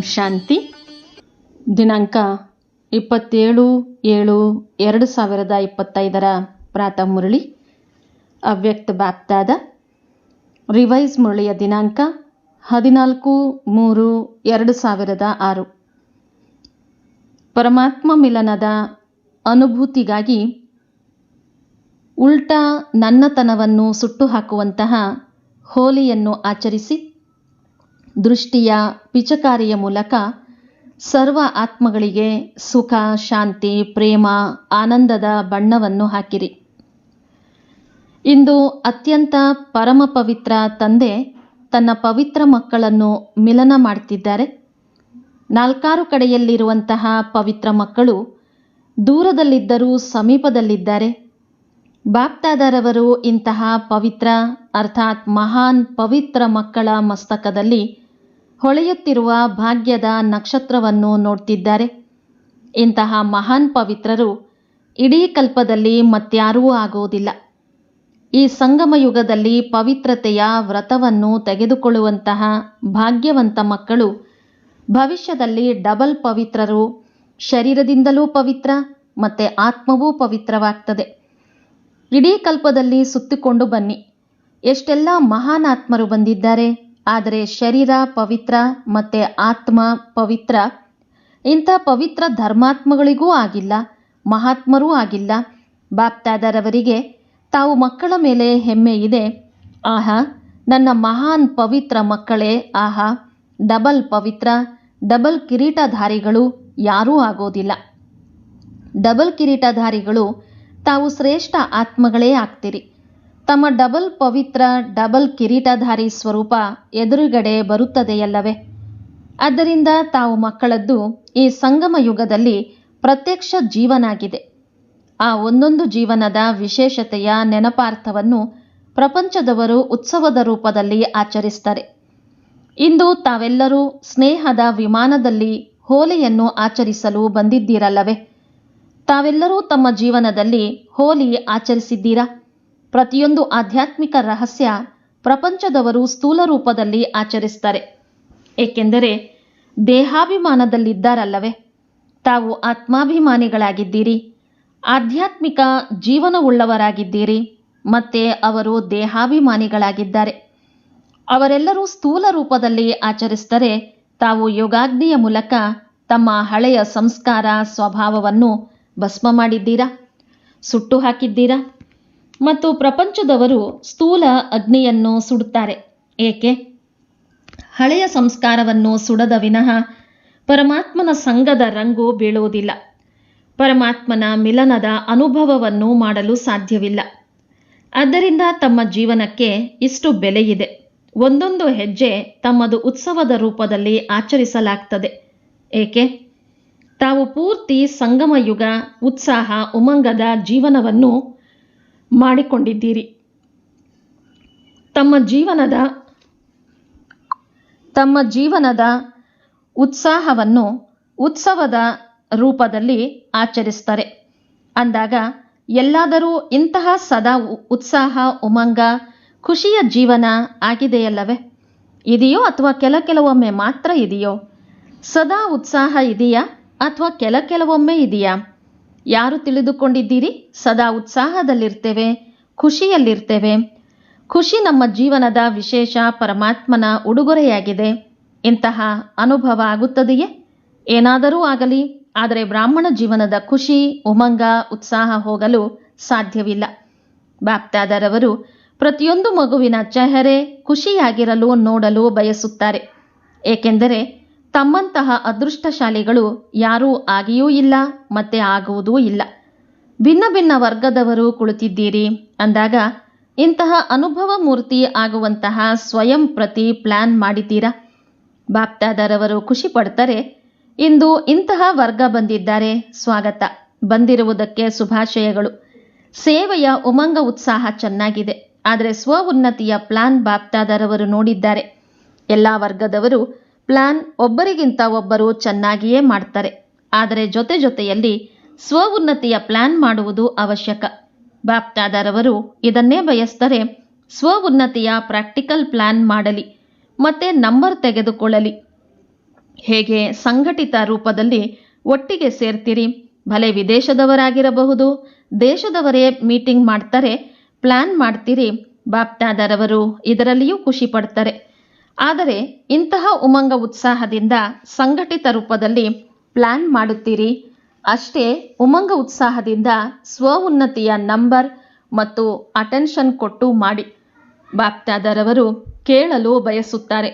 ಶಾಂತಿ. ದಿನಾಂಕ ಇಪ್ಪತ್ತೇಳು ಏಳು ಎರಡು ಸಾವಿರದ ಇಪ್ಪತ್ತೈದರ ಪ್ರಾತಃ ಮುರಳಿ. ಅವ್ಯಕ್ತ ಬಾಪ್ತಾದ. ರಿವೈಸ್ ಮುರಳಿಯ ದಿನಾಂಕ ಹದಿನಾಲ್ಕು ಮೂರು ಎರಡು ಸಾವಿರದ ಆರು. ಪರಮಾತ್ಮ ಮಿಲನದ ಅನುಭೂತಿಗಾಗಿ ಉಲ್ಟಾ ನನ್ನತನವನ್ನು ಸುಟ್ಟು ಹಾಕುವಂತಹ ಹೋಲಿಯನ್ನು ಆಚರಿಸಿ ದೃಷ್ಟಿಯ ಪಿಚಕಾರಿಯ ಮೂಲಕ ಸರ್ವ ಆತ್ಮಗಳಿಗೆ ಸುಖ, ಶಾಂತಿ, ಪ್ರೇಮ, ಆನಂದದ ಬಣ್ಣವನ್ನು ಹಾಕಿರಿ. ಇಂದು ಅತ್ಯಂತ ಪರಮ ಪವಿತ್ರ ತಂದೆ ತನ್ನ ಪವಿತ್ರ ಮಕ್ಕಳನ್ನು ಮಿಲನ ಮಾಡ್ತಿದ್ದಾರೆ. ನಾಲ್ಕಾರು ಕಡೆಯಲ್ಲಿರುವಂತಹ ಪವಿತ್ರ ಮಕ್ಕಳು ದೂರದಲ್ಲಿದ್ದರೂ ಸಮೀಪದಲ್ಲಿದ್ದಾರೆ. ಬಾಪ್ತಾದರವರು ಇಂತಹ ಪವಿತ್ರ ಅರ್ಥಾತ್ ಮಹಾನ್ ಪವಿತ್ರ ಮಕ್ಕಳ ಮಸ್ತಕದಲ್ಲಿ ಹೊಳೆಯುತ್ತಿರುವ ಭಾಗ್ಯದ ನಕ್ಷತ್ರವನ್ನು ನೋಡ್ತಿದ್ದಾರೆ. ಇಂತಹ ಮಹಾನ್ ಪವಿತ್ರರು ಇಡೀ ಕಲ್ಪದಲ್ಲಿ ಮತ್ಯಾರೂ ಆಗುವುದಿಲ್ಲ. ಈ ಸಂಗಮ ಯುಗದಲ್ಲಿ ಪವಿತ್ರತೆಯ ವ್ರತವನ್ನು ತೆಗೆದುಕೊಳ್ಳುವಂತಹ ಭಾಗ್ಯವಂತ ಮಕ್ಕಳು ಭವಿಷ್ಯದಲ್ಲಿ ಡಬಲ್ ಪವಿತ್ರರು, ಶರೀರದಿಂದಲೂ ಪವಿತ್ರ ಮತ್ತೆ ಆತ್ಮವೂ ಪವಿತ್ರವಾಗ್ತದೆ. ಇಡೀ ಕಲ್ಪದಲ್ಲಿ ಸುತ್ತಿಕೊಂಡು ಬನ್ನಿ. ಎಷ್ಟೆಲ್ಲ ಮಹಾನ್ ಆತ್ಮರು ಬಂದಿದ್ದಾರೆ. ಆದರೆ ಶರೀರ ಪವಿತ್ರ, ಮತ್ತೆ ಆತ್ಮ ಪವಿತ್ರ. ಇಂಥ ಪವಿತ್ರ ಧರ್ಮಾತ್ಮಗಳಿಗೂ ಆಗಿಲ್ಲ, ಮಹಾತ್ಮರೂ ಆಗಿಲ್ಲ. ಬಾಪ್ತಾದರವರಿಗೆ ತಾವು ಮಕ್ಕಳ ಮೇಲೆ ಹೆಮ್ಮೆ ಇದೆ. ಆಹಾ, ನನ್ನ ಮಹಾನ್ ಪವಿತ್ರ ಮಕ್ಕಳೇ, ಆಹಾ, ಡಬಲ್ ಪವಿತ್ರ, ಡಬಲ್ ಕಿರೀಟಧಾರಿಗಳು ಯಾರೂ ಆಗೋದಿಲ್ಲ. ಡಬಲ್ ಕಿರೀಟಧಾರಿಗಳು ತಾವು ಶ್ರೇಷ್ಠ ಆತ್ಮಗಳೇ ಆಗ್ತೀರಿ. ತಮ್ಮ ಡಬಲ್ ಪವಿತ್ರ, ಡಬಲ್ ಕಿರೀಟಧಾರಿ ಸ್ವರೂಪ ಎದುರುಗಡೆ ಬರುತ್ತದೆಯಲ್ಲವೇ? ಆದ್ದರಿಂದ ತಾವು ಮಕ್ಕಳದ್ದು ಈ ಸಂಗಮ ಯುಗದಲ್ಲಿ ಪ್ರತ್ಯಕ್ಷ ಜೀವನಾಗಿದೆ. ಆ ಒಂದೊಂದು ಜೀವನದ ವಿಶೇಷತೆಯ ನೆನಪಾರ್ಥವನ್ನು ಪ್ರಪಂಚದವರು ಉತ್ಸವದ ರೂಪದಲ್ಲಿ ಆಚರಿಸ್ತಾರೆ. ಇಂದು ತಾವೆಲ್ಲರೂ ಸ್ನೇಹದ ವಿಮಾನದಲ್ಲಿ ಹೋಲಿಯನ್ನು ಆಚರಿಸಲು ಬಂದಿದ್ದೀರಲ್ಲವೇ? ತಾವೆಲ್ಲರೂ ತಮ್ಮ ಜೀವನದಲ್ಲಿ ಹೋಲಿ ಆಚರಿಸಿದ್ದೀರಾ? ಪ್ರತಿಯೊಂದು ಆಧ್ಯಾತ್ಮಿಕ ರಹಸ್ಯ ಪ್ರಪಂಚದವರು ಸ್ಥೂಲ ರೂಪದಲ್ಲಿ ಆಚರಿಸ್ತಾರೆ ಏಕೆಂದರೆ ದೇಹಾಭಿಮಾನದಲ್ಲಿದ್ದಾರಲ್ಲವೇ? ತಾವು ಆತ್ಮಾಭಿಮಾನಿಗಳಾಗಿದ್ದೀರಿ, ಆಧ್ಯಾತ್ಮಿಕ ಜೀವನವುಳ್ಳವರಾಗಿದ್ದೀರಿ, ಮತ್ತೆ ಅವರು ದೇಹಾಭಿಮಾನಿಗಳಾಗಿದ್ದಾರೆ. ಅವರೆಲ್ಲರೂ ಸ್ಥೂಲ ರೂಪದಲ್ಲಿ ಆಚರಿಸಿದರೆ ತಾವು ಯೋಗಾಗ್ನಿಯ ಮೂಲಕ ತಮ್ಮ ಹಳೆಯ ಸಂಸ್ಕಾರ, ಸ್ವಭಾವವನ್ನು ಭಸ್ಮ ಮಾಡಿದ್ದೀರಾ? ಸುಟ್ಟು ಹಾಕಿದ್ದೀರಾ? ಮತ್ತು ಪ್ರಪಂಚದವರು ಸ್ಥೂಲ ಅಗ್ನಿಯನ್ನು ಸುಡುತ್ತಾರೆ. ಏಕೆ? ಹಳೆಯ ಸಂಸ್ಕಾರವನ್ನು ಸುಡದ ವಿನಃ ಪರಮಾತ್ಮನ ಸಂಘದ ರಂಗು ಬೀಳುವುದಿಲ್ಲ. ಪರಮಾತ್ಮನ ಮಿಲನದ ಅನುಭವವನ್ನು ಮಾಡಲು ಸಾಧ್ಯವಿಲ್ಲ. ಆದ್ದರಿಂದ ತಮ್ಮ ಜೀವನಕ್ಕೆ ಇಷ್ಟು ಬೆಲೆಯಿದೆ. ಒಂದೊಂದು ಹೆಜ್ಜೆ ತಮ್ಮದು ಉತ್ಸವದ ರೂಪದಲ್ಲಿ ಆಚರಿಸಲಾಗ್ತದೆ. ಏಕೆ? ತಾವು ಪೂರ್ತಿ ಸಂಗಮಯುಗ, ಉತ್ಸಾಹ, ಉಮಂಗದ ಜೀವನವನ್ನು ಮಾಡಿಕೊಂಡಿದ್ದೀರಿ. ತಮ್ಮ ಜೀವನದ ತಮ್ಮ ಜೀವನದ ಉತ್ಸಾಹವನ್ನು ಉತ್ಸವದ ರೂಪದಲ್ಲಿ ಆಚರಿಸ್ತಾರೆ. ಅಂದಾಗ, ಎಲ್ಲಾದರೂ ಇಂತಹ ಸದಾ ಉತ್ಸಾಹ, ಉಮಂಗ, ಖುಷಿಯ ಜೀವನ ಆಗಿದೆಯಲ್ಲವೇ? ಇದೆಯೋ ಅಥವಾ ಕೆಲ ಕೆಲವೊಮ್ಮೆ ಮಾತ್ರ ಇದೆಯೋ? ಸದಾ ಉತ್ಸಾಹ ಇದೆಯಾ ಅಥವಾ ಕೆಲ ಕೆಲವೊಮ್ಮೆ ಇದೆಯಾ? ಯಾರು ತಿಳಿದುಕೊಂಡಿದ್ದೀರಿ? ಸದಾ ಉತ್ಸಾಹದಲ್ಲಿರ್ತೇವೆ, ಖುಷಿಯಲ್ಲಿರ್ತೇವೆ. ಖುಷಿ ನಮ್ಮ ಜೀವನದ ವಿಶೇಷ ಪರಮಾತ್ಮನ ಉಡುಗೊರೆಯಾಗಿದೆ. ಇಂತಹ ಅನುಭವ ಆಗುತ್ತದೆಯೇ? ಏನಾದರೂ ಆಗಲಿ, ಆದರೆ ಬ್ರಾಹ್ಮಣ ಜೀವನದ ಖುಷಿ, ಉಮಂಗ, ಉತ್ಸಾಹ ಹೋಗಲು ಸಾಧ್ಯವಿಲ್ಲ. ಬಾಪ್ತಾದರವರು ಪ್ರತಿಯೊಂದು ಮಗುವಿನ ಚೆಹರೆ ಖುಷಿಯಾಗಿರಲು ನೋಡಲು ಬಯಸುತ್ತಾರೆ. ಏಕೆಂದರೆ ತಮ್ಮಂತಹ ಅದೃಷ್ಟಶಾಲಿಗಳು ಯಾರೂ ಆಗಿಯೂ ಇಲ್ಲ, ಮತ್ತೆ ಆಗುವುದೂ ಇಲ್ಲ. ಭಿನ್ನ ಭಿನ್ನ ವರ್ಗದವರು ಕುಳಿತಿದ್ದೀರಿ ಅಂದಾಗ ಇಂತಹ ಅನುಭವ ಮೂರ್ತಿ ಆಗುವಂತಹ ಸ್ವಯಂ ಪ್ರತಿ ಪ್ಲಾನ್ ಮಾಡಿದ್ದೀರಾ? ಬಾಪ್ತಾದರವರು ಖುಷಿ ಪಡ್ತಾರೆ, ಇಂದು ಇಂತಹ ವರ್ಗ ಬಂದಿದ್ದಾರೆ, ಸ್ವಾಗತ. ಬಂದಿರುವುದಕ್ಕೆ ಶುಭಾಶಯಗಳು. ಸೇವೆಯ ಉಮಂಗ ಉತ್ಸಾಹ ಚೆನ್ನಾಗಿದೆ, ಆದರೆ ಸ್ವ ಉನ್ನತಿಯ ಪ್ಲಾನ್ ಬಾಪ್ತಾದರವರು ನೋಡಿದ್ದಾರೆ. ಎಲ್ಲ ವರ್ಗದವರು ಪ್ಲಾನ್ ಒಬ್ಬರಿಗಿಂತ ಒಬ್ಬರು ಚೆನ್ನಾಗಿಯೇ ಮಾಡ್ತಾರೆ. ಆದರೆ ಜೊತೆ ಜೊತೆಯಲ್ಲಿ ಸ್ವ ಉನ್ನತಿಯ ಪ್ಲಾನ್ ಮಾಡುವುದು ಅವಶ್ಯಕ. ಬಾಪ್ತಾದರವರು ಇದನ್ನೇ ಬಯಸ್ತಾರೆ ಸ್ವ ಉನ್ನತಿಯ ಪ್ರಾಕ್ಟಿಕಲ್ ಪ್ಲಾನ್ ಮಾಡಲಿ, ಮತ್ತೆ ನಂಬರ್ ತೆಗೆದುಕೊಳ್ಳಲಿ. ಹೇಗೆ ಸಂಘಟಿತ ರೂಪದಲ್ಲಿ ಒಟ್ಟಿಗೆ ಸೇರ್ತೀರಿ? ಭಲೆ ವಿದೇಶದವರಾಗಿರಬಹುದು, ದೇಶದವರೇ ಮೀಟಿಂಗ್ ಮಾಡ್ತಾರೆ, ಪ್ಲಾನ್ ಮಾಡ್ತೀರಿ. ಬಾಪ್ತಾದರವರು ಇದರಲ್ಲಿಯೂ ಖುಷಿ ಪಡ್ತಾರೆ. ಆದರೆ ಇಂತಹ ಉಮಂಗ ಉತ್ಸಾಹದಿಂದ ಸಂಘಟಿತ ರೂಪದಲ್ಲಿ ಪ್ಲಾನ್ ಮಾಡುತ್ತೀರಿ? ಅಷ್ಟೇ ಉಮಂಗ ಉತ್ಸಾಹದಿಂದ ಸ್ವ ಉನ್ನತಿಯ ನಂಬರ್ ಮತ್ತು ಅಟೆನ್ಷನ್ ಕೊಟ್ಟು ಮಾಡಿ. ಬಾಪ್ತಾದರವರು ಕೇಳಲು ಬಯಸುತ್ತಾರೆ.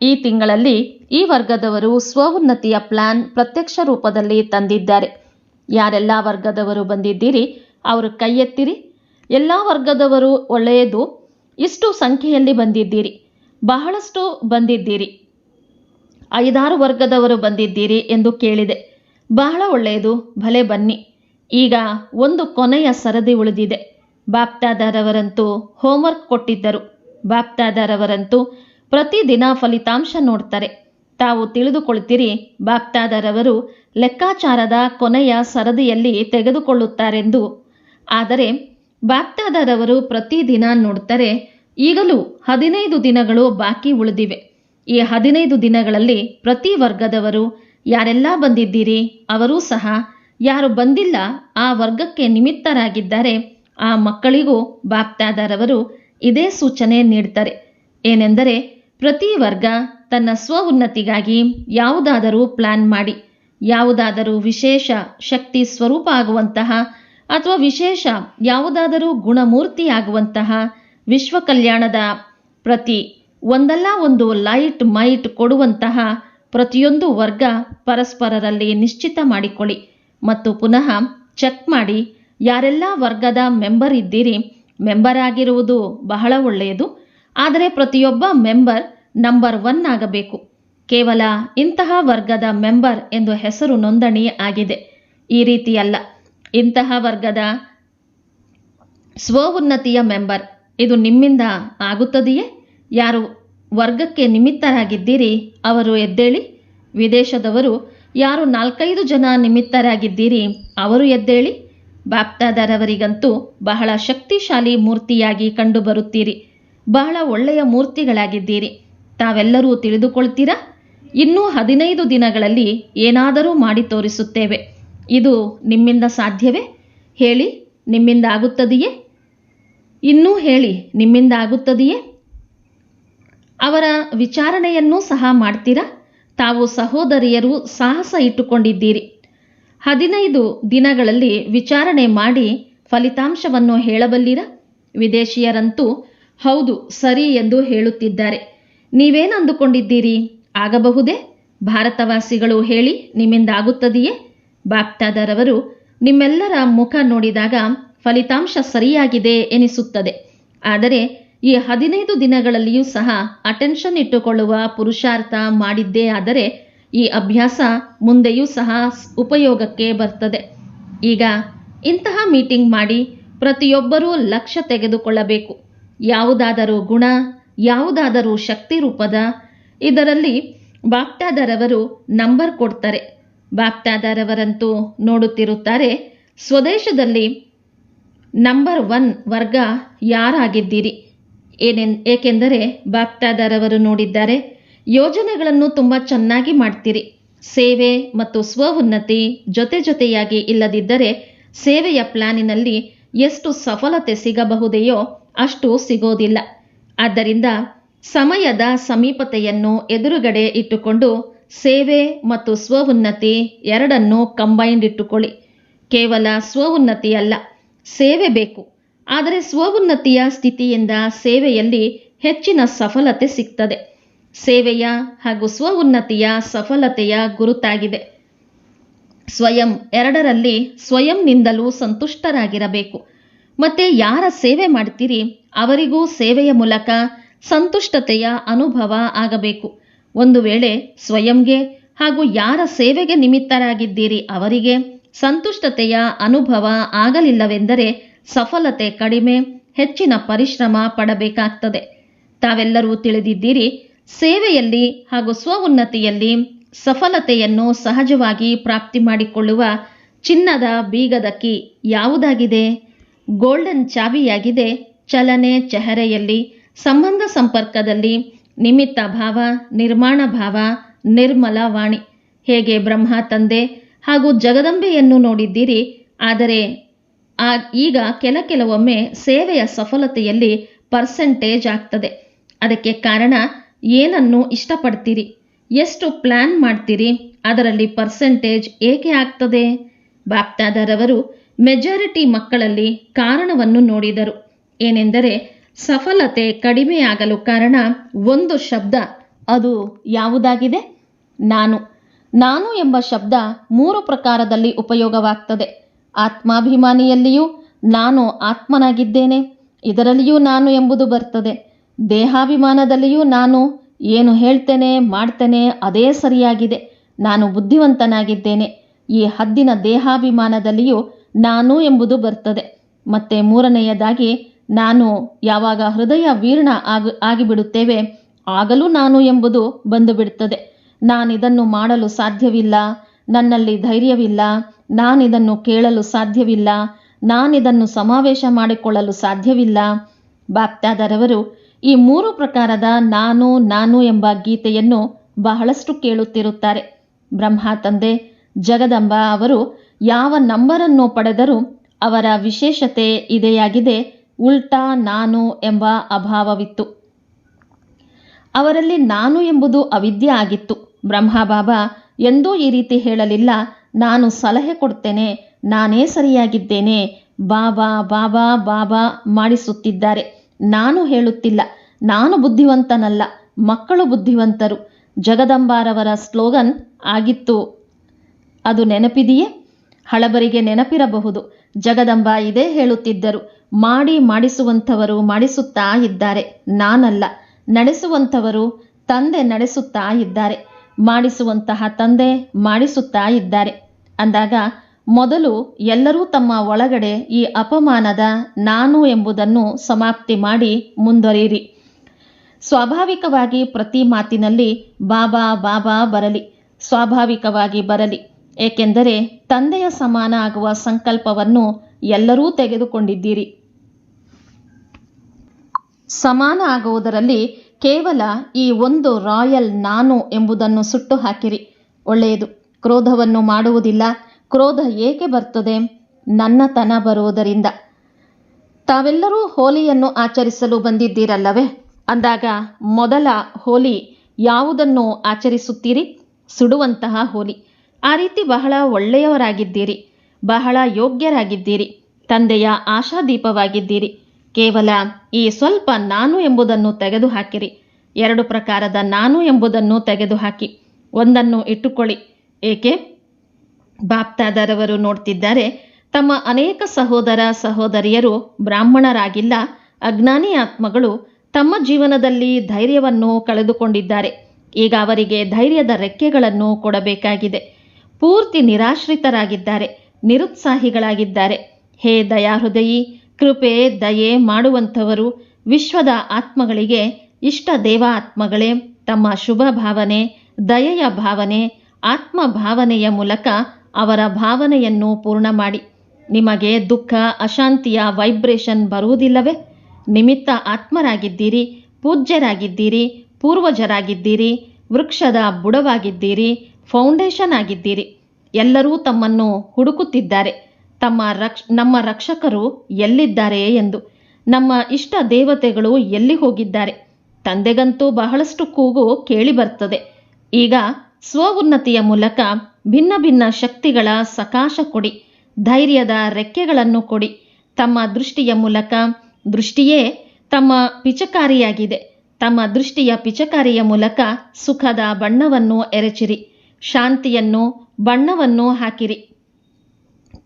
ಈ ತಿಂಗಳಲ್ಲಿ ಈ ವರ್ಗದವರು ಸ್ವ ಉನ್ನತಿಯ ಪ್ಲಾನ್ ಪ್ರತ್ಯಕ್ಷ ರೂಪದಲ್ಲಿ ತಂದಿದ್ದಾರೆ. ಯಾರೆಲ್ಲ ವರ್ಗದವರು ಬಂದಿದ್ದೀರಿ? ಅವರು ಕೈ ಎತ್ತಿರಿ ಎಲ್ಲ ವರ್ಗದವರು ಒಳ್ಳೆಯದು. ಇಷ್ಟು ಸಂಖ್ಯೆಯಲ್ಲಿ ಬಂದಿದ್ದೀರಿ. ಬಹಳಷ್ಟು ಬಂದಿದ್ದೀರಿ. ಐದಾರು ವರ್ಗದವರು ಬಂದಿದ್ದೀರಿ ಎಂದು ಕೇಳಿದೆ. ಬಹಳ ಒಳ್ಳೆಯದು, ಭಲೆ ಬನ್ನಿ. ಈಗ ಒಂದು ಕೊನೆಯ ಸರದಿ ಉಳಿದಿದೆ. ಬಾಪ್ತಾದಾರವರಂತೂ ಹೋಮ್ವರ್ಕ್ ಕೊಟ್ಟಿದ್ದರು. ಬಾಪ್ತಾದಾರವರಂತೂ ಪ್ರತಿದಿನ ಫಲಿತಾಂಶ ನೋಡ್ತಾರೆ. ತಾವು ತಿಳಿದುಕೊಳ್ತೀರಿ, ಬಾಪ್ತಾದಾರವರು ಲೆಕ್ಕಾಚಾರದ ಕೊನೆಯ ಸರದಿಯಲ್ಲಿ ತೆಗೆದುಕೊಳ್ಳುತ್ತಾರೆಂದು. ಆದರೆ ಬಾಪ್ತಾದಾರವರು ಪ್ರತಿದಿನ ನೋಡ್ತಾರೆ ಈಗಲೂ ಹದಿನೈದು ದಿನಗಳು ಬಾಕಿ ಉಳಿದಿವೆ. ಈ ಹದಿನೈದು ದಿನಗಳಲ್ಲಿ ಪ್ರತಿ ವರ್ಗದವರು ಯಾರೆಲ್ಲ ಬಂದಿದ್ದೀರಿ, ಅವರೂ ಸಹ ಯಾರು ಬಂದಿಲ್ಲ, ಆ ವರ್ಗಕ್ಕೆ ನಿಮಿತ್ತರಾಗಿದ್ದಾರೆ ಆ ಮಕ್ಕಳಿಗೂ ಬಾಪ್ತಾದಾರವರು ಇದೇ ಸೂಚನೆ ನೀಡ್ತಾರೆ. ಏನೆಂದರೆ ಪ್ರತಿ ವರ್ಗ ತನ್ನ ಸ್ವ ಉನ್ನತಿಗಾಗಿ ಯಾವುದಾದರೂ ಪ್ಲಾನ್ ಮಾಡಿ, ಯಾವುದಾದರೂ ವಿಶೇಷ ಶಕ್ತಿ ಸ್ವರೂಪ ಆಗುವಂತಹ ಅಥವಾ ವಿಶೇಷ ಯಾವುದಾದರೂ ಗುಣಮೂರ್ತಿಯಾಗುವಂತಹ ವಿಶ್ವ ಕಲ್ಯಾಣದ ಪ್ರತಿ ಒಂದಲ್ಲ ಒಂದು ಲೈಟ್ ಮೈಟ್ ಕೊಡುವಂತಹ ಪ್ರತಿಯೊಂದು ವರ್ಗ ಪರಸ್ಪರರಲ್ಲಿ ನಿಶ್ಚಿತ ಮಾಡಿಕೊಳ್ಳಿ ಮತ್ತು ಪುನಃ ಚೆಕ್ ಮಾಡಿ ಯಾರೆಲ್ಲ ವರ್ಗದ ಮೆಂಬರ್ ಇದ್ದೀರಿ, ಮೆಂಬರ್ ಆಗಿರುವುದು ಬಹಳ ಒಳ್ಳೆಯದು, ಆದರೆ ಪ್ರತಿಯೊಬ್ಬ ಮೆಂಬರ್ ನಂಬರ್ ಒನ್ ಆಗಬೇಕು. ಕೇವಲ ಇಂತಹ ವರ್ಗದ ಮೆಂಬರ್ ಎಂದು ಹೆಸರು ನೋಂದಣಿ ಆಗಿದೆ. ಈ ರೀತಿಯಲ್ಲ, ಇಂತಹ ವರ್ಗದ ಸ್ವ ಉನ್ನತಿಯ ಮೆಂಬರ್ ಇದು ನಿಮ್ಮಿಂದ ಆಗುತ್ತದೆಯೇ? ಯಾರು ವರ್ಗಕ್ಕೆ ನಿಮಿತ್ತರಾಗಿದ್ದೀರಿ? ಅವರು ಎದ್ದೇಳಿ. ವಿದೇಶದವರು, ಯಾರು ನಾಲ್ಕೈದು ಜನ ನಿಮಿತ್ತರಾಗಿದ್ದೀರಿ? ಅವರು ಎದ್ದೇಳಿ. ಬಾಪ್ತಾದರವರಿಗಂತೂ ಬಹಳ ಶಕ್ತಿಶಾಲಿ ಮೂರ್ತಿಯಾಗಿ ಕಂಡುಬರುತ್ತೀರಿ. ಬಹಳ ಒಳ್ಳೆಯ ಮೂರ್ತಿಗಳಾಗಿದ್ದೀರಿ. ತಾವೆಲ್ಲರೂ ತಿಳಿದುಕೊಳ್ತೀರಾ? ಇನ್ನೂ ಹದಿನೈದು ದಿನಗಳಲ್ಲಿ ಏನಾದರೂ ಮಾಡಿ ತೋರಿಸುತ್ತೇವೆ. ಇದು ನಿಮ್ಮಿಂದ ಸಾಧ್ಯವೇ? ಹೇಳಿ, ನಿಮ್ಮಿಂದ ಆಗುತ್ತದೆಯೇ? ಇನ್ನೂ ಹೇಳಿ, ನಿಮ್ಮಿಂದ ಆಗುತ್ತದೆಯೇ? ಅವರ ವಿಚಾರಣೆಯನ್ನೂ ಸಹ ಮಾಡ್ತೀರಾ? ತಾವು ಸಹೋದರಿಯರು ಸಾಹಸ ಇಟ್ಟುಕೊಂಡಿದ್ದೀರಿ. ಹದಿನೈದು ದಿನಗಳಲ್ಲಿ ವಿಚಾರಣೆ ಮಾಡಿ ಫಲಿತಾಂಶವನ್ನು ಹೇಳಬಲ್ಲಿರಾ? ವಿದೇಶಿಯರಂತೂ, ಹೌದು, ಸರಿ ಎಂದು ಹೇಳುತ್ತಿದ್ದಾರೆ. ನೀವೇನಂದುಕೊಂಡಿದ್ದೀರಿ? ಆಗಬಹುದೇ? ಭಾರತವಾಸಿಗಳು ಹೇಳಿ, ನಿಮ್ಮಿಂದ ಆಗುತ್ತದೆಯೇ? ಬಾಪ್ತಾದರವರು ನಿಮ್ಮೆಲ್ಲರ ಮುಖ ನೋಡಿದಾಗ ಫಲಿತಾಂಶ ಸರಿಯಾಗಿದೆ ಎನಿಸುತ್ತದೆ. ಆದರೆ ಈ ಹದಿನೈದು ದಿನಗಳಲ್ಲಿಯೂ ಸಹ ಅಟೆನ್ಷನ್ ಇಟ್ಟುಕೊಳ್ಳುವ ಪುರುಷಾರ್ಥ ಮಾಡಿದ್ದೇ ಆದರೆ ಈ ಅಭ್ಯಾಸ ಮುಂದೆಯೂ ಸಹ ಉಪಯೋಗಕ್ಕೆ ಬರ್ತದೆ. ಈಗ ಇಂತಹ ಮೀಟಿಂಗ್ ಮಾಡಿ ಪ್ರತಿಯೊಬ್ಬರೂ ಲಕ್ಷ್ಯ ತೆಗೆದುಕೊಳ್ಳಬೇಕು. ಯಾವುದಾದರೂ ಗುಣ, ಯಾವುದಾದರೂ ಶಕ್ತಿ ರೂಪದ ಇದರಲ್ಲಿ ಬಾಪ್ಟಾದರವರು ನಂಬರ್ ಕೊಡ್ತಾರೆ. ಬಾಪ್ಟಾದರವರಂತೂ ನೋಡುತ್ತಿರುತ್ತಾರೆ, ಸ್ವದೇಶದಲ್ಲಿ ನಂಬರ್ ಒನ್ ವರ್ಗ ಯಾರಾಗಿದ್ದೀರಿ? ಏನೆನ್, ಏಕೆಂದರೆ ಬಾಪ್ತಾದರವರು ನೋಡಿದ್ದಾರೆ, ಯೋಜನೆಗಳನ್ನು ತುಂಬ ಚೆನ್ನಾಗಿ ಮಾಡ್ತೀರಿ. ಸೇವೆ ಮತ್ತು ಸ್ವ ಉನ್ನತಿ ಜೊತೆ ಜೊತೆಯಾಗಿ ಇಲ್ಲದಿದ್ದರೆ ಸೇವೆಯ ಪ್ಲಾನಿನಲ್ಲಿ ಎಷ್ಟು ಸಫಲತೆ ಸಿಗಬಹುದೆಯೋ ಅಷ್ಟು ಸಿಗೋದಿಲ್ಲ. ಆದ್ದರಿಂದ ಸಮಯದ ಸಮೀಪತೆಯನ್ನು ಎದುರುಗಡೆ ಇಟ್ಟುಕೊಂಡು ಸೇವೆ ಮತ್ತು ಸ್ವ ಉನ್ನತಿ ಎರಡನ್ನೂ ಕಂಬೈನ್ಡ್ ಇಟ್ಟುಕೊಳ್ಳಿ. ಕೇವಲ ಸ್ವ ಉನ್ನತಿ ಅಲ್ಲ ಸೇವೆ ಬೇಕು. ಆದರೆ ಸ್ವಉನ್ನತಿಯ ಸ್ಥಿತಿಯಿಂದ ಸೇವೆಯಲ್ಲಿ ಹೆಚ್ಚಿನ ಸಫಲತೆ ಸಿಗ್ತದೆ. ಸೇವೆಯ ಹಾಗೂ ಸ್ವಉನ್ನತಿಯ ಸಫಲತೆಯ ಗುರುತಾಗಿದೆ. ಸ್ವಯಂ ಎರಡರಲ್ಲಿ ಸ್ವಯಂನಿಂದಲೂ ಸಂತುಷ್ಟರಾಗಿರಬೇಕು. ಮತ್ತೆ ಯಾರ ಸೇವೆ ಮಾಡ್ತೀರಿ? ಅವರಿಗೂ ಸೇವೆಯ ಮೂಲಕ ಸಂತುಷ್ಟತೆಯ ಅನುಭವ ಆಗಬೇಕು. ಒಂದು ವೇಳೆ ಸ್ವಯಂಗೆ ಹಾಗೂ ಯಾರ ಸೇವೆಗೆ ನಿಮಿತ್ತರಾಗಿದ್ದೀರಿ ಅವರಿಗೆ ಸಂತುಷ್ಟತೆಯ ಅನುಭವ ಆಗಲಿಲ್ಲವೆಂದರೆ ಸಫಲತೆ ಕಡಿಮೆ, ಹೆಚ್ಚಿನ ಪರಿಶ್ರಮ ಪಡಬೇಕಾಗ್ತದೆ. ತಾವೆಲ್ಲರೂ ತಿಳಿದಿದ್ದೀರಿ, ಸೇವೆಯಲ್ಲಿ ಹಾಗೂ ಸ್ವಉನ್ನತಿಯಲ್ಲಿ ಸಫಲತೆಯನ್ನು ಸಹಜವಾಗಿ ಪ್ರಾಪ್ತಿ ಮಾಡಿಕೊಳ್ಳುವ ಚಿನ್ನದ ಬೀಗದ ಕಿ ಯಾವುದಾಗಿದೆ? ಗೋಲ್ಡನ್ ಚಾವಿಯಾಗಿದೆ, ಚಲನೆ ಚೆಹರೆಯಲ್ಲಿ, ಸಂಬಂಧ ಸಂಪರ್ಕದಲ್ಲಿ ನಿಮಿತ್ತ ಭಾವ, ನಿರ್ಮಾಣ ಭಾವ, ನಿರ್ಮಲ ವಾಣಿ. ಹೇಗೆ ಬ್ರಹ್ಮ ತಂದೆ ಹಾಗೂ ಜಗದಂಬೆಯನ್ನು ನೋಡಿದ್ದೀರಿ. ಆದರೆ ಆ, ಈಗ ಕೆಲ ಕೆಲವೊಮ್ಮೆ ಸೇವೆಯ ಸಫಲತೆಯಲ್ಲಿ ಪರ್ಸೆಂಟೇಜ್ ಆಗ್ತದೆ. ಅದಕ್ಕೆ ಕಾರಣ ಏನನ್ನು ಇಷ್ಟಪಡ್ತೀರಿ? ಎಷ್ಟು ಪ್ಲ್ಯಾನ್ ಮಾಡ್ತೀರಿ? ಅದರಲ್ಲಿ ಪರ್ಸೆಂಟೇಜ್ ಏಕೆ ಆಗ್ತದೆ? ಬಾಪ್ತಾದರವರು ಮೆಜಾರಿಟಿ ಮಕ್ಕಳಲ್ಲಿ ಕಾರಣವನ್ನು ನೋಡಿದರು. ಏನೆಂದರೆ ಸಫಲತೆ ಕಡಿಮೆಯಾಗಲು ಕಾರಣ ಒಂದು ಶಬ್ದ. ಅದು ಯಾವುದಾಗಿದೆ? ನಾನು. ನಾನು ಎಂಬ ಶಬ್ದ ಮೂರು ಪ್ರಕಾರದಲ್ಲಿ ಉಪಯೋಗವಾಗ್ತದೆ. ಆತ್ಮಾಭಿಮಾನಿಯಲ್ಲಿಯೂ ನಾನು ಆತ್ಮನಾಗಿದ್ದೇನೆ. ಇದರಲ್ಲಿಯೂ ನಾನು ಎಂಬುದು ಬರ್ತದೆ. ದೇಹಾಭಿಮಾನದಲ್ಲಿಯೂ ನಾನು ಏನು ಹೇಳ್ತೇನೆ, ಮಾಡ್ತೇನೆ, ಅದೇ ಸರಿಯಾಗಿದೆ. ನಾನು ಬುದ್ಧಿವಂತನಾಗಿದ್ದೇನೆ. ಈ ಹದ್ದಿನ ದೇಹಾಭಿಮಾನದಲ್ಲಿಯೂ ನಾನು ಎಂಬುದು ಬರ್ತದೆ. ಮತ್ತೆ ಮೂರನೆಯದಾಗಿ, ನಾನು ಯಾವಾಗ ಹೃದಯ ವೀರ್ಣ ಆಗ, ಆಗಿಬಿಡುತ್ತೇವೆ, ಆಗಲೂ ನಾನು ಎಂಬುದು ಬಂದು ಬಿಡುತ್ತದೆ ನಾನಿದನ್ನು ಮಾಡಲು ಸಾಧ್ಯವಿಲ್ಲ, ನನ್ನಲ್ಲಿ ಧೈರ್ಯವಿಲ್ಲ, ನಾನಿದನ್ನು ಕೇಳಲು ಸಾಧ್ಯವಿಲ್ಲ, ನಾನಿದನ್ನು ಸಮಾವೇಶ ಮಾಡಿಕೊಳ್ಳಲು ಸಾಧ್ಯವಿಲ್ಲ. ಬಾಪ್ತಾದರವರು, ಈ ಮೂರು ಪ್ರಕಾರದ ನಾನು ನಾನು ಎಂಬ ಗೀತೆಯನ್ನು ಬಹಳಷ್ಟು ಕೇಳುತ್ತಿರುತ್ತಾರೆ. ಬ್ರಹ್ಮ ತಂದೆ ಜಗದಂಬ ಅವರು ಯಾವ ನಂಬರನ್ನು ಪಡೆದರೂ ಅವರ ವಿಶೇಷತೆ ಇದೆಯಾಗಿದೆ, ಉಲ್ಟಾ ನಾನು ಎಂಬ ಅಭಾವವಿತ್ತು. ಅವರಲ್ಲಿ ನಾನು ಎಂಬುದು ಅವಿದ್ಯೆ ಆಗಿತ್ತು. ಬ್ರಹ್ಮಬಾಬಾ ಎಂದೂ ಈ ರೀತಿ ಹೇಳಲಿಲ್ಲ. ನಾನು ಸಲಹೆ ಕೊಡ್ತೇನೆ, ನಾನೇ ಸರಿಯಾಗಿದ್ದೇನೆ. ಬಾಬಾ ಬಾಬಾ ಬಾಬಾ ಮಾಡಿಸುತ್ತಿದ್ದಾರೆ. ನಾನು ಹೇಳುತ್ತಿಲ್ಲ. ನಾನು ಬುದ್ಧಿವಂತನಲ್ಲ. ಮಕ್ಕಳು ಬುದ್ಧಿವಂತರು. ಜಗದಂಬಾರವರ ಸ್ಲೋಗನ್ ಆಗಿತ್ತು. ಅದು ನೆನಪಿದೆಯೇ? ಹಳಬರಿಗೆ ನೆನಪಿರಬಹುದು. ಜಗದಂಬ ಇದೇ ಹೇಳುತ್ತಿದ್ದರು. ಮಾಡಿ ಮಾಡಿಸುವಂಥವರು ಮಾಡಿಸುತ್ತಾ ಇದ್ದಾರೆ. ನಾನಲ್ಲ. ನಡೆಸುವಂಥವರು ತಂದೆ ನಡೆಸುತ್ತಾ ಇದ್ದಾರೆ. ಮಾಡಿಸುವಂತಹ ತಂದೆ ಮಾಡಿಸುತ್ತಾ ಇದ್ದಾರೆ. ಅಂದಾಗ ಮೊದಲು ಎಲ್ಲರೂ ತಮ್ಮ ಒಳಗಡೆ ಈ ಅಪಮಾನದ ನಾನು ಎಂಬುದನ್ನು ಸಮಾಪ್ತಿ ಮಾಡಿ ಮುಂದುವರಿಯಿರಿ. ಸ್ವಾಭಾವಿಕವಾಗಿ ಪ್ರತಿ ಮಾತಿನಲ್ಲಿ ಬಾಬಾ ಬಾಬಾ ಬರಲಿ, ಸ್ವಾಭಾವಿಕವಾಗಿ ಬರಲಿ. ಏಕೆಂದರೆ ತಂದೆಯ ಸಮಾನ ಆಗುವ ಸಂಕಲ್ಪವನ್ನು ಎಲ್ಲರೂ ತೆಗೆದುಕೊಂಡಿದ್ದೀರಿ. ಸಮಾನ ಆಗುವುದರಲ್ಲಿ ಕೇವಲ ಈ ಒಂದು ರಾಯಲ್ ನಾನು ಎಂಬುದನ್ನು ಸುಟ್ಟು ಹಾಕಿರಿ ಒಳ್ಳೆಯದು. ಕ್ರೋಧವನ್ನು ಮಾಡುವುದಿಲ್ಲ. ಕ್ರೋಧ ಏಕೆ ಬರ್ತದೆ? ನನ್ನತನ ಬರುವುದರಿಂದ. ತಾವೆಲ್ಲರೂ ಹೋಲಿಯನ್ನು ಆಚರಿಸಲು ಬಂದಿದ್ದೀರಲ್ಲವೇ? ಅಂದಾಗ ಮೊದಲ ಹೋಲಿ ಯಾವುದನ್ನು ಆಚರಿಸುತ್ತೀರಿ? ಸುಡುವಂತಹ ಹೋಲಿ. ಆ ರೀತಿ ಬಹಳ ಒಳ್ಳೆಯವರಾಗಿದ್ದೀರಿ. ಬಹಳ ಯೋಗ್ಯರಾಗಿದ್ದೀರಿ. ತಂದೆಯ ಆಶಾದೀಪವಾಗಿದ್ದೀರಿ. ಕೇವಲ ಈ ಸ್ವಲ್ಪ ನಾನು ಎಂಬುದನ್ನು ತೆಗೆದುಹಾಕಿರಿ. ಎರಡು ಪ್ರಕಾರದ ನಾನು ಎಂಬುದನ್ನು ತೆಗೆದುಹಾಕಿ. ಒಂದನ್ನು ಇಟ್ಟುಕೊಳ್ಳಿ. ಏಕೆ? ಬಾಪ್ತಾದರವರು ನೋಡ್ತಿದ್ದಾರೆ, ತಮ್ಮ ಅನೇಕ ಸಹೋದರ ಸಹೋದರಿಯರು ಬ್ರಾಹ್ಮಣರಾಗಿಲ್ಲ, ಅಜ್ಞಾನಿ ಆತ್ಮಗಳು ತಮ್ಮ ಜೀವನದಲ್ಲಿ ಧೈರ್ಯವನ್ನು ಕಳೆದುಕೊಂಡಿದ್ದಾರೆ. ಈಗ ಅವರಿಗೆ ಧೈರ್ಯದ ರೆಕ್ಕೆಗಳನ್ನು ಕೊಡಬೇಕಾಗಿದೆ. ಪೂರ್ತಿ ನಿರಾಶ್ರಿತರಾಗಿದ್ದಾರೆ, ನಿರುತ್ಸಾಹಿಗಳಾಗಿದ್ದಾರೆ. ಹೇ ದಯಾಹೃದಯಿ ಕೃಪೆ, ದಯೆ ಮಾಡುವಂಥವರು ವಿಶ್ವದ ಆತ್ಮಗಳಿಗೆ ಇಷ್ಟ ದೇವ ಆತ್ಮಗಳೇ ತಮ್ಮ ಶುಭ ಭಾವನೆ, ದಯೆಯ ಭಾವನೆ, ಆತ್ಮ ಭಾವನೆಯ ಮೂಲಕ ಅವರ ಭಾವನೆಯನ್ನು ಪೂರ್ಣ ಮಾಡಿ. ನಿಮಗೆ ದುಃಖ, ಅಶಾಂತಿಯ ವೈಬ್ರೇಷನ್ ಬರುವುದಿಲ್ಲವೇ? ನಿಮಿತ್ತ ಆತ್ಮರಾಗಿದ್ದೀರಿ, ಪೂಜ್ಯರಾಗಿದ್ದೀರಿ, ಪೂರ್ವಜರಾಗಿದ್ದೀರಿ, ವೃಕ್ಷದ ಬುಡವಾಗಿದ್ದೀರಿ, ಫೌಂಡೇಶನ್ ಆಗಿದ್ದೀರಿ. ಎಲ್ಲರೂ ತಮ್ಮನ್ನು ಹುಡುಕುತ್ತಿದ್ದಾರೆ. ತಮ್ಮ ರಕ್ಷ, ನಮ್ಮ ರಕ್ಷಕರು ಎಲ್ಲಿದ್ದಾರೆ ಎಂದು. ನಮ್ಮ ಇಷ್ಟ ದೇವತೆಗಳು ಎಲ್ಲಿ ಹೋಗಿದ್ದಾರೆ? ತಂದೆಗಂತೂ ಬಹಳಷ್ಟು ಕೂಗು ಕೇಳಿ ಬರ್ತದೆ ಈಗ ಸ್ವ ಉನ್ನತಿಯ ಮೂಲಕ ಭಿನ್ನ ಭಿನ್ನ ಶಕ್ತಿಗಳ ಸಕಾಶ ಕೊಡಿ. ಧೈರ್ಯದ ರೆಕ್ಕೆಗಳನ್ನು ಕೊಡಿ. ತಮ್ಮ ದೃಷ್ಟಿಯ ಮೂಲಕ ದೃಷ್ಟಿಯೇ ತಮ್ಮ ಪಿಚಕಾರಿಯಾಗಿದೆ. ತಮ್ಮ ದೃಷ್ಟಿಯ ಪಿಚಕಾರಿಯ ಮೂಲಕ ಸುಖದ ಬಣ್ಣವನ್ನು ಎರಚಿರಿ. ಶಾಂತಿಯನ್ನು ಬಣ್ಣವನ್ನು ಹಾಕಿರಿ.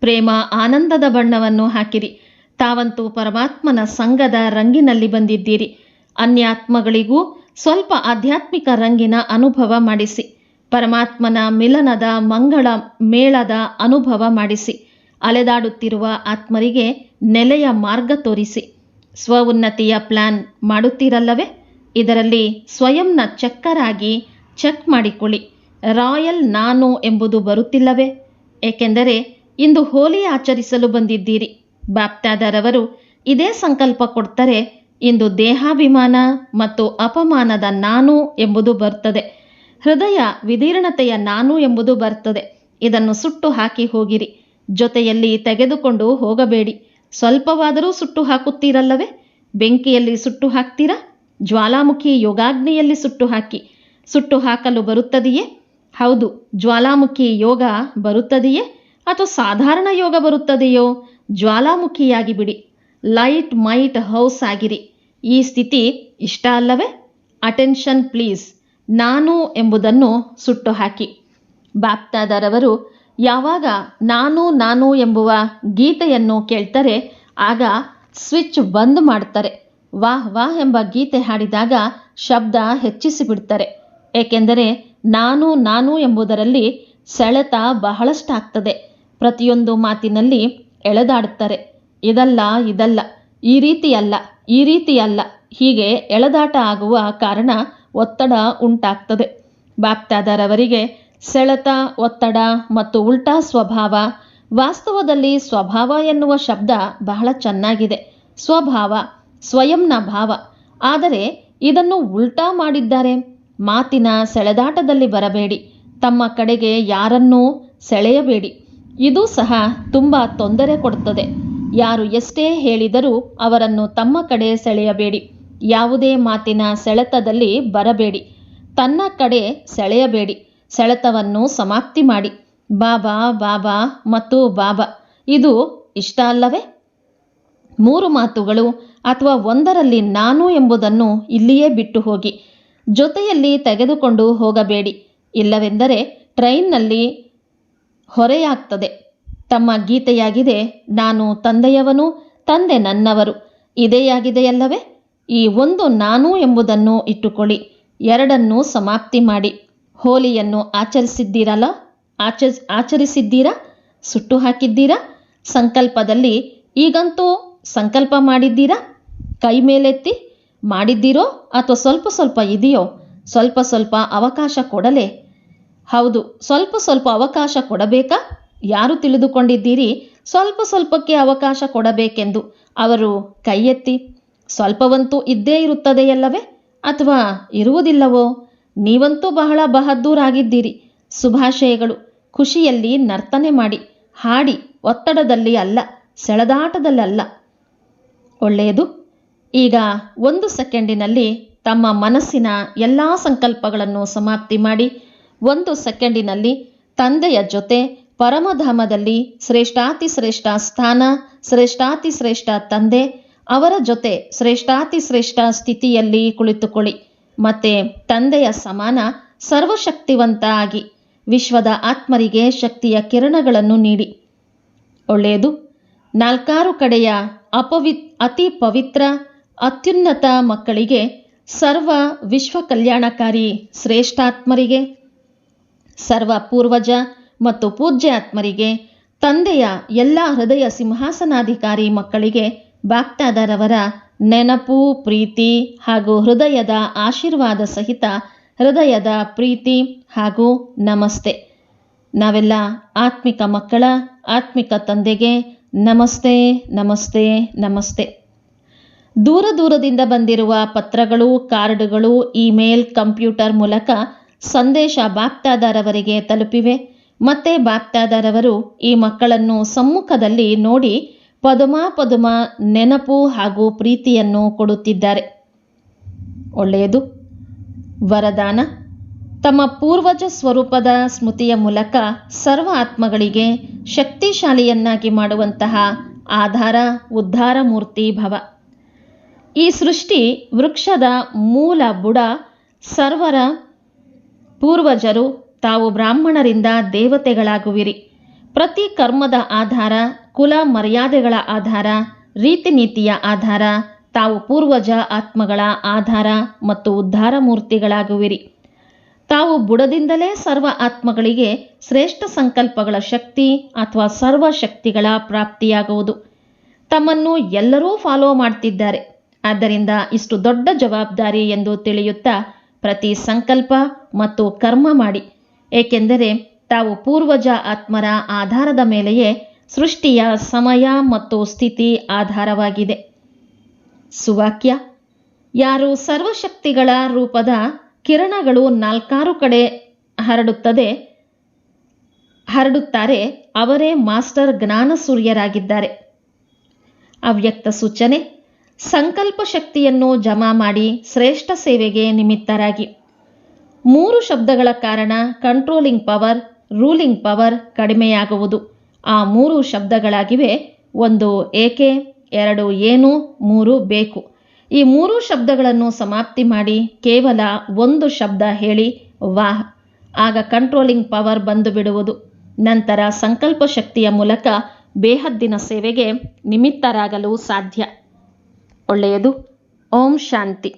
ಪ್ರೇಮ ಆನಂದದ ಬಣ್ಣವನ್ನು ಹಾಕಿರಿ. ತಾವಂತೂ ಪರಮಾತ್ಮನ ಸಂಘದ ರಂಗಿನಲ್ಲಿ ಬಂದಿದ್ದೀರಿ. ಅನ್ಯಾತ್ಮಗಳಿಗೂ ಸ್ವಲ್ಪ ಆಧ್ಯಾತ್ಮಿಕ ರಂಗಿನ ಅನುಭವ ಮಾಡಿಸಿ. ಪರಮಾತ್ಮನ ಮಿಲನದ ಮಂಗಳ ಮೇಳದ ಅನುಭವ ಮಾಡಿಸಿ. ಅಲೆದಾಡುತ್ತಿರುವ ಆತ್ಮರಿಗೆ ನೆಲೆಯ ಮಾರ್ಗ ತೋರಿಸಿ. ಸ್ವ ಉನ್ನತಿಯ ಪ್ಲಾನ್ ಮಾಡುತ್ತೀರಲ್ಲವೇ? ಇದರಲ್ಲಿ ಸ್ವಯಂನ ಚಕ್ಕರಾಗಿ ಚೆಕ್ ಮಾಡಿಕೊಳ್ಳಿ. ರಾಯಲ್ ನಾನು ಎಂಬುದು ಬರುತ್ತಿಲ್ಲವೇ? ಏಕೆಂದರೆ ಇಂದು ಹೋಲಿ ಆಚರಿಸಲು ಬಂದಿದ್ದೀರಿ. ಬಾಪ್ತಾದರವರು ಇದೇ ಸಂಕಲ್ಪ ಕೊಡ್ತಾರೆ, ಇಂದು ದೇಹಾಭಿಮಾನ ಮತ್ತು ಅಪಮಾನದ ನಾನು ಎಂಬುದು ಬರ್ತದೆ. ಹೃದಯ ವಿದೀರ್ಣತೆಯ ನಾನು ಎಂಬುದು ಬರ್ತದೆ. ಇದನ್ನು ಸುಟ್ಟು ಹಾಕಿ ಹೋಗಿರಿ. ಜೊತೆಯಲ್ಲಿ ತೆಗೆದುಕೊಂಡು ಹೋಗಬೇಡಿ. ಸ್ವಲ್ಪವಾದರೂ ಸುಟ್ಟು ಹಾಕುತ್ತೀರಲ್ಲವೇ? ಬೆಂಕಿಯಲ್ಲಿ ಸುಟ್ಟು ಹಾಕ್ತೀರಾ? ಜ್ವಾಲಾಮುಖಿ ಯೋಗಾಗ್ನಿಯಲ್ಲಿ ಸುಟ್ಟು ಹಾಕಿ. ಸುಟ್ಟು ಹಾಕಲು ಬರುತ್ತದೆಯೇ? ಹೌದು, ಜ್ವಾಲಾಮುಖಿ ಯೋಗ ಬರುತ್ತದೆಯೇ? ಅಥವಾ ಸಾಧಾರಣ ಯೋಗ ಬರುತ್ತದೆಯೋ? ಜ್ವಾಲಾಮುಖಿಯಾಗಿ ಬಿಡಿ. ಲೈಟ್ ಮೈಟ್ ಹೌಸ್ ಆಗಿರಿ. ಈ ಸ್ಥಿತಿ ಇಷ್ಟ ಅಲ್ಲವೇ? Attention please. ನಾನು ಎಂಬುದನ್ನು ಸುಟ್ಟು ಹಾಕಿ ಬಾಪ್ತಾದರವರು, ಯಾವಾಗ ನಾನು ನಾನು ಎಂಬುವ ಗೀತೆಯನ್ನು ಕೇಳ್ತಾರೆ, ಆಗ ಸ್ವಿಚ್ ಬಂದ್ ಮಾಡ್ತಾರೆ. ವಾಹ್ ವಾಹ್ ಎಂಬ ಗೀತೆ ಹಾಡಿದಾಗ ಶಬ್ದ ಹೆಚ್ಚಿಸಿ ಬಿಡ್ತಾರೆ ಏಕೆಂದರೆ ನಾನು ನಾನು ಎಂಬುದರಲ್ಲಿ ಸೆಳೆತ ಬಹಳಷ್ಟಾಗ್ತದೆ. ಪ್ರತಿಯೊಂದು ಮಾತಿನಲ್ಲಿ ಎಳೆದಾಡುತ್ತಾರೆ. ಇದಲ್ಲ ಇದಲ್ಲ, ಈ ರೀತಿ ಅಲ್ಲ ಈ ರೀತಿ ಅಲ್ಲ ಹೀಗೆ ಎಳೆದಾಟ ಆಗುವ ಕಾರಣ ಒತ್ತಡ ಉಂಟಾಗ್ತದೆ. ಬಾಪ್ತಾದರವರಿಗೆ ಸೆಳೆತ, ಒತ್ತಡ ಮತ್ತು ಉಲ್ಟಾ ಸ್ವಭಾವ, ವಾಸ್ತವದಲ್ಲಿ ಸ್ವಭಾವ ಎನ್ನುವ ಶಬ್ದ ಬಹಳ ಚೆನ್ನಾಗಿದೆ. ಸ್ವಭಾವ, ಸ್ವಯಂನ ಭಾವ. ಆದರೆ ಇದನ್ನು ಉಲ್ಟಾ ಮಾಡಿದ್ದಾರೆ. ಮಾತಿನ ಸೆಳೆದಾಟದಲ್ಲಿ ಬರಬೇಡಿ. ತಮ್ಮ ಕಡೆಗೆ ಯಾರನ್ನೂ ಸೆಳೆಯಬೇಡಿ. ಇದು ಸಹ ತುಂಬ ತೊಂದರೆ ಕೊಡುತ್ತದೆ. ಯಾರು ಎಷ್ಟೇ ಹೇಳಿದರೂ ಅವರನ್ನು ತಮ್ಮ ಕಡೆ ಸೆಳೆಯಬೇಡಿ. ಯಾವುದೇ ಮಾತಿನ ಸೆಳೆತದಲ್ಲಿ ಬರಬೇಡಿ. ತನ್ನ ಕಡೆ ಸೆಳೆಯಬೇಡಿ. ಸೆಳೆತವನ್ನು ಸಮಾಪ್ತಿ ಮಾಡಿ. ಬಾಬಾ ಬಾಬಾ ಮತ್ತು ಬಾಬಾ, ಇದು ಇಷ್ಟ ಅಲ್ಲವೇ? ಮೂರು ಮಾತುಗಳು ಅಥವಾ ಒಂದರಲ್ಲಿ ನಾನು ಎಂಬುದನ್ನು ಇಲ್ಲಿಯೇ ಬಿಟ್ಟು ಹೋಗಿ. ಜೊತೆಯಲ್ಲಿ ತೆಗೆದುಕೊಂಡು ಹೋಗಬೇಡಿ. ಇಲ್ಲವೆಂದರೆ ಟ್ರೈನ್ನಲ್ಲಿ ಹೊರೆಯಾಗ್ತದೆ. ತಮ್ಮ ಗೀತೆಯಾಗಿದೆ, ನಾನು ತಂದೆಯವನು, ತಂದೆ ನನ್ನವರು. ಇದೆಯಾಗಿದೆಯಲ್ಲವೇ? ಈ ಒಂದು ನಾನು ಎಂಬುದನ್ನು ಇಟ್ಟುಕೊಳ್ಳಿ. ಎರಡನ್ನೂ ಸಮಾಪ್ತಿ ಮಾಡಿ. ಹೋಲಿಯನ್ನು ಆಚರಿಸಿದ್ದೀರಲ್ಲ? ಆಚ ಆಚರಿಸಿದ್ದೀರಾ? ಸುಟ್ಟು ಹಾಕಿದ್ದೀರಾ? ಸಂಕಲ್ಪದಲ್ಲಿ ಈಗಂತೂ ಸಂಕಲ್ಪ ಮಾಡಿದ್ದೀರಾ? ಕೈ ಮೇಲೆತ್ತಿ, ಮಾಡಿದ್ದೀರೋ ಅಥವಾ ಸ್ವಲ್ಪ ಸ್ವಲ್ಪ ಇದೆಯೋ? ಸ್ವಲ್ಪ ಸ್ವಲ್ಪ ಅವಕಾಶ ಕೊಡಲೇ? ಹೌದು, ಸ್ವಲ್ಪ ಸ್ವಲ್ಪ ಅವಕಾಶ ಕೊಡಬೇಕಾ? ಯಾರು ತಿಳಿದುಕೊಂಡಿದ್ದೀರಿ? ಸ್ವಲ್ಪ ಸ್ವಲ್ಪಕ್ಕೆ ಅವಕಾಶ ಕೊಡಬೇಕೆಂದು ಅವರು ಕೈಯೆತ್ತಿ, ಸ್ವಲ್ಪವಂತೂ ಇದ್ದೇ ಇರುತ್ತದೆಯಲ್ಲವೇ? ಅಥವಾ ಇರುವುದಿಲ್ಲವೋ? ನೀವಂತೂ ಬಹಳ ಬಹದ್ದೂರಾಗಿದ್ದೀರಿ. ಶುಭಾಶಯಗಳು. ಖುಷಿಯಲ್ಲಿ ನರ್ತನೆ ಮಾಡಿ, ಹಾಡಿ, ಒತ್ತಡದಲ್ಲಿ ಅಲ್ಲ ಸೆಳೆದಾಟದಲ್ಲಲ್ಲ ಒಳ್ಳೆಯದು. ಈಗ ಒಂದು ಸೆಕೆಂಡಿನಲ್ಲಿ ತಮ್ಮ ಮನಸ್ಸಿನ ಎಲ್ಲ ಸಂಕಲ್ಪಗಳನ್ನು ಸಮಾಪ್ತಿ ಮಾಡಿ ಒಂದು ಸೆಕೆಂಡಿನಲ್ಲಿ ತಂದೆಯ ಜೊತೆ ಪರಮಧಾಮದಲ್ಲಿ ಶ್ರೇಷ್ಠಾತಿ ಶ್ರೇಷ್ಠ ಸ್ಥಾನ, ಶ್ರೇಷ್ಠಾತಿ ಶ್ರೇಷ್ಠ ತಂದೆ, ಅವರ ಜೊತೆ ಶ್ರೇಷ್ಠಾತಿ ಶ್ರೇಷ್ಠ ಸ್ಥಿತಿಯಲ್ಲಿ ಕುಳಿತುಕೊಳ್ಳಿ. ಮತ್ತೆ ತಂದೆಯ ಸಮಾನ ಸರ್ವಶಕ್ತಿವಂತ ಆಗಿ ವಿಶ್ವದ ಆತ್ಮರಿಗೆ ಶಕ್ತಿಯ ಕಿರಣಗಳನ್ನು ನೀಡಿ. ಒಳ್ಳೆಯದು. ನಾಲ್ಕಾರು ಕಡೆಯ ಅಪವಿ, ಅತಿ ಪವಿತ್ರ, ಅತ್ಯುನ್ನತ ಮಕ್ಕಳಿಗೆ ಸರ್ವ ವಿಶ್ವ ಕಲ್ಯಾಣಕಾರಿ ಶ್ರೇಷ್ಠಾತ್ಮರಿಗೆ ಸರ್ವ ಪೂರ್ವಜ ಮತ್ತು ಪೂಜ್ಯ ಆತ್ಮರಿಗೆ ತಂದೆಯ ಎಲ್ಲ ಹೃದಯ ಸಿಂಹಾಸನಾಧಿಕಾರಿ ಮಕ್ಕಳಿಗೆ ಬಾಪ್ತಾದರವರ ನೆನಪು, ಪ್ರೀತಿ ಹಾಗೂ ಹೃದಯದ ಆಶೀರ್ವಾದ ಸಹಿತ ಹೃದಯದ ಪ್ರೀತಿ ಹಾಗೂ ನಮಸ್ತೆ. ನಾವೆಲ್ಲ ಆತ್ಮಿಕ ಮಕ್ಕಳ, ಆತ್ಮಿಕ ತಂದೆಗೆ ನಮಸ್ತೆ ನಮಸ್ತೆ ನಮಸ್ತೆ. ದೂರ ದೂರದಿಂದ ಬಂದಿರುವ ಪತ್ರಗಳು, ಕಾರ್ಡ್ಗಳು, ಇಮೇಲ್, ಕಂಪ್ಯೂಟರ್ ಮೂಲಕ ಸಂದೇಶ ಬಾಗ್ತಾದಾರವರಿಗೆ ತಲುಪಿವೆ. ಮತ್ತೆ ಬಾಗ್ತಾದಾರವರು ಈ ಮಕ್ಕಳನ್ನು ಸಮ್ಮುಖದಲ್ಲಿ ನೋಡಿ ಪದುಮಾ ಪದುಮ ನೆನಪು ಹಾಗೂ ಪ್ರೀತಿಯನ್ನು ಕೊಡುತ್ತಿದ್ದಾರೆ. ಒಳ್ಳೆಯದು. ವರದಾನ. ತಮ್ಮ ಪೂರ್ವಜ ಸ್ವರೂಪದ ಸ್ಮೃತಿಯ ಮೂಲಕ ಸರ್ವ ಆತ್ಮಗಳಿಗೆ ಶಕ್ತಿಶಾಲಿಯನ್ನಾಗಿ ಮಾಡುವಂತಹ ಆಧಾರ, ಉದ್ಧಾರ ಮೂರ್ತಿ ಭವ. ಈ ಸೃಷ್ಟಿ ವೃಕ್ಷದ ಮೂಲ ಬುಡ ಸರ್ವರ ಪೂರ್ವಜರು, ತಾವು ಬ್ರಾಹ್ಮಣರಿಂದ ದೇವತೆಗಳಾಗುವಿರಿ. ಪ್ರತಿ ಕರ್ಮದ ಆಧಾರ, ಕುಲ ಮರ್ಯಾದೆಗಳ ಆಧಾರ ರೀತಿ ನೀತಿಯ ಆಧಾರ, ತಾವು ಪೂರ್ವಜ ಆತ್ಮಗಳ ಆಧಾರ ಮತ್ತು ಉದ್ಧಾರ ಮೂರ್ತಿಗಳಾಗುವಿರಿ ತಾವು ಬುಡದಿಂದಲೇ ಸರ್ವ ಆತ್ಮಗಳಿಗೆ ಶ್ರೇಷ್ಠ ಸಂಕಲ್ಪಗಳ ಶಕ್ತಿ ಅಥವಾ ಸರ್ವ ಶಕ್ತಿಗಳ ಪ್ರಾಪ್ತಿಯಾಗುವುದು. ತಮ್ಮನ್ನು ಎಲ್ಲರೂ ಫಾಲೋ ಮಾಡ್ತಿದ್ದಾರೆ. ಆದ್ದರಿಂದ ಇಷ್ಟು ದೊಡ್ಡ ಜವಾಬ್ದಾರಿ ಎಂದು ತಿಳಿಯುತ್ತಾ ಪ್ರತಿ ಸಂಕಲ್ಪ ಮತ್ತು ಕರ್ಮ ಮಾಡಿ. ಏಕೆಂದರೆ ತಾವು ಪೂರ್ವಜ ಆತ್ಮರ ಆಧಾರದ ಮೇಲೆಯೇ ಸೃಷ್ಟಿಯ ಸಮಯ ಮತ್ತು ಸ್ಥಿತಿ ಆಧಾರವಾಗಿದೆ. ಸುವಾಕ್ಯ, ಯಾರು ಸರ್ವಶಕ್ತಿಗಳ ರೂಪದ ಕಿರಣಗಳು ನಾಲ್ಕಾರು ಕಡೆ ಹರಡುತ್ತದೆ, ಹರಡುತ್ತಾರೆ, ಅವರೇ ಮಾಸ್ಟರ್ ಜ್ಞಾನ ಸೂರ್ಯರಾಗಿದ್ದಾರೆ ಅವ್ಯಕ್ತ ಸೂಚನೆ ಸಂಕಲ್ಪ ಶಕ್ತಿಯನ್ನು ಜಮಾ ಮಾಡಿ ಶ್ರೇಷ್ಠ ಸೇವೆಗೆ ನಿಮಿತ್ತರಾಗಿ. ಮೂರು ಶಬ್ದಗಳ ಕಾರಣ ಕಂಟ್ರೋಲಿಂಗ್ ಪವರ್, ರೂಲಿಂಗ್ ಪವರ್ ಕಡಿಮೆಯಾಗುವುದು. ಆ ಮೂರು ಶಬ್ದಗಳಾಗಿವೆ ಒಂದು ಏಕೆ, ಎರಡು ಏನು, ಮೂರು ಬೇಕು. ಈ ಮೂರು ಶಬ್ದಗಳನ್ನು ಸಮಾಪ್ತಿ ಮಾಡಿ ಕೇವಲ ಒಂದು ಶಬ್ದ ಹೇಳಿ ವಾಹ್. ಆಗ ಕಂಟ್ರೋಲಿಂಗ್ ಪವರ್ ಬಂದು ಬಿಡುವುದು. ನಂತರ ಸಂಕಲ್ಪ ಶಕ್ತಿಯ ಮೂಲಕ ಬೇಹದ್ದಿನ ಸೇವೆಗೆ ನಿಮಿತ್ತರಾಗಲು ಸಾಧ್ಯ. ಒಳ್ಳೆಯದು. ಓಂ ಶಾಂತಿ.